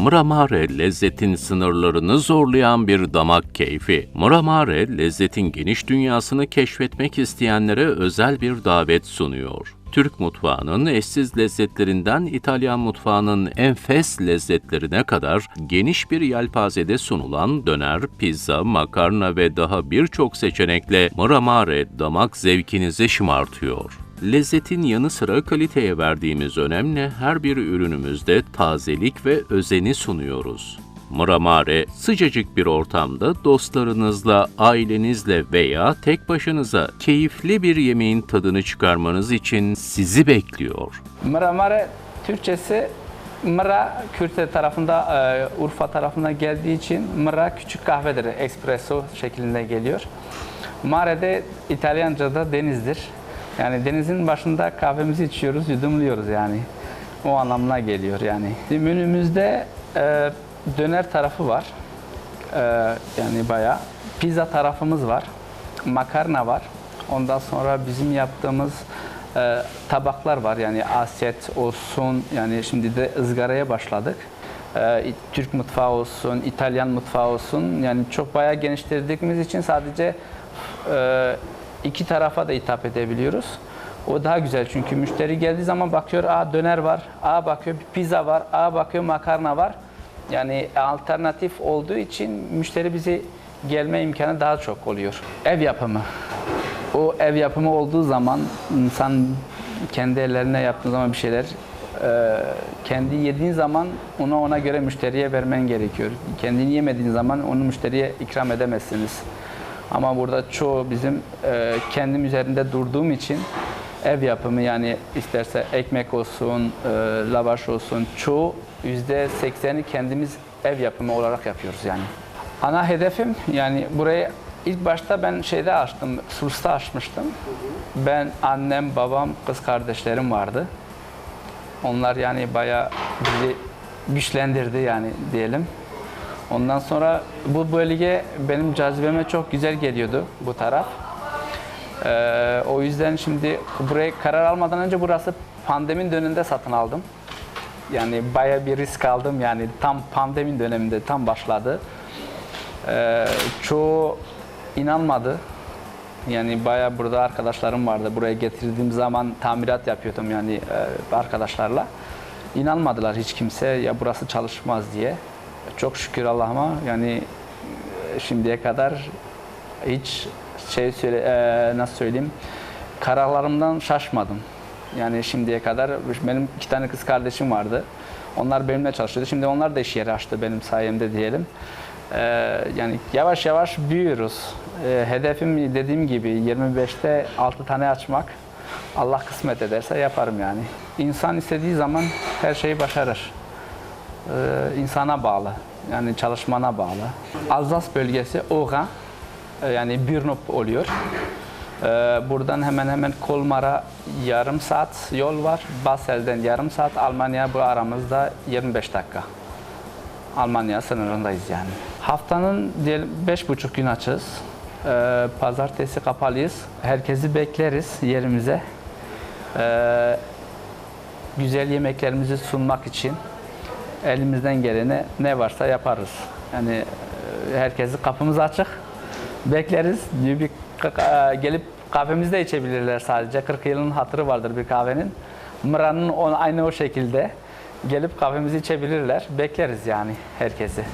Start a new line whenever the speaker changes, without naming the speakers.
Mramare lezzetin sınırlarını zorlayan bir damak keyfi. Mramare lezzetin geniş dünyasını keşfetmek isteyenlere özel bir davet sunuyor. Türk mutfağının eşsiz lezzetlerinden İtalyan mutfağının enfes lezzetlerine kadar geniş bir yelpazede sunulan döner, pizza, makarna ve daha birçok seçenekle Mramare damak zevkinizi şımartıyor. Lezzetin yanı sıra kaliteye verdiğimiz önemle her bir ürünümüzde tazelik ve özeni sunuyoruz. Mramare sıcacık bir ortamda dostlarınızla, ailenizle veya tek başınıza keyifli bir yemeğin tadını çıkarmanız için sizi bekliyor.
Mramare Türkçesi Mıra Kürte tarafında, e, Urfa tarafına geldiği için Mıra küçük kahvedir. Espresso şeklinde geliyor. Mare de İtalyanca'da denizdir. Yani denizin başında kahvemizi içiyoruz, yudumluyoruz yani. O anlamına geliyor yani. Menümüzde e, döner tarafı var. E, yani bayağı. Pizza tarafımız var. Makarna var. Ondan sonra bizim yaptığımız e, tabaklar var. Yani asyet olsun. Yani şimdi de ızgaraya başladık. E, Türk mutfağı olsun, İtalyan mutfağı olsun. Yani çok bayağı genişlettiğimiz için sadece e, iki tarafa da hitap edebiliyoruz. O daha güzel çünkü müşteri geldiği zaman bakıyor, aa döner var, aa bakıyor bir pizza var, aa bakıyor makarna var. Yani alternatif olduğu için müşteri bize gelme imkanı daha çok oluyor. Ev yapımı. O ev yapımı olduğu zaman insan kendi ellerine yaptığı zaman bir şeyler e, kendi yediğin zaman onu ona göre müşteriye vermen gerekiyor. Kendini yemediğin zaman onu müşteriye ikram edemezsiniz. Ama burada çoğu bizim e, kendim üzerinde durduğum için ev yapımı yani isterse ekmek olsun, e, lavaş olsun çoğu yüzde sekseni kendimiz ev yapımı olarak yapıyoruz yani. Ana hedefim yani burayı ilk başta ben şeyde açtım, Surs'ta açmıştım. Ben, annem, babam, kız kardeşlerim vardı. Onlar yani bayağı bizi güçlendirdi yani diyelim. Ondan sonra bu bölge benim cazibeme çok güzel geliyordu bu taraf. Ee, o yüzden şimdi buraya karar almadan önce burası pandemin döneminde satın aldım. Yani bayağı bir risk aldım yani tam pandemin döneminde tam başladı. Ee, çoğu inanmadı. Yani bayağı burada arkadaşlarım vardı. Buraya getirdiğim zaman tamirat yapıyordum yani e, arkadaşlarla. İnanmadılar hiç kimse ya burası çalışmaz diye. Çok şükür Allah'ıma yani e, şimdiye kadar hiç şey söyle e, nasıl söyleyeyim kararlarımdan şaşmadım. Yani şimdiye kadar benim iki tane kız kardeşim vardı. Onlar benimle çalışıyordu. Şimdi onlar da iş yeri açtı benim sayemde diyelim. E, yani yavaş yavaş büyüyoruz. E, hedefim dediğim gibi 25'te 6 tane açmak. Allah kısmet ederse yaparım yani. İnsan istediği zaman her şeyi başarır e, insana bağlı. Yani çalışmana bağlı. Alzas bölgesi Oran e, yani Birnop oluyor. E, buradan hemen hemen Kolmar'a yarım saat yol var. Basel'den yarım saat. Almanya bu aramızda 25 dakika. Almanya sınırındayız yani. Haftanın diyelim beş buçuk gün açız. Pazartesi kapalıyız. Herkesi bekleriz yerimize. Güzel yemeklerimizi sunmak için elimizden geleni ne varsa yaparız. Yani e, herkesi kapımız açık. Bekleriz. E, gelip kahvemizi de içebilirler sadece. 40 yılın hatırı vardır bir kahvenin. Mıra'nın aynı o şekilde gelip kahvemizi içebilirler. Bekleriz yani herkesi.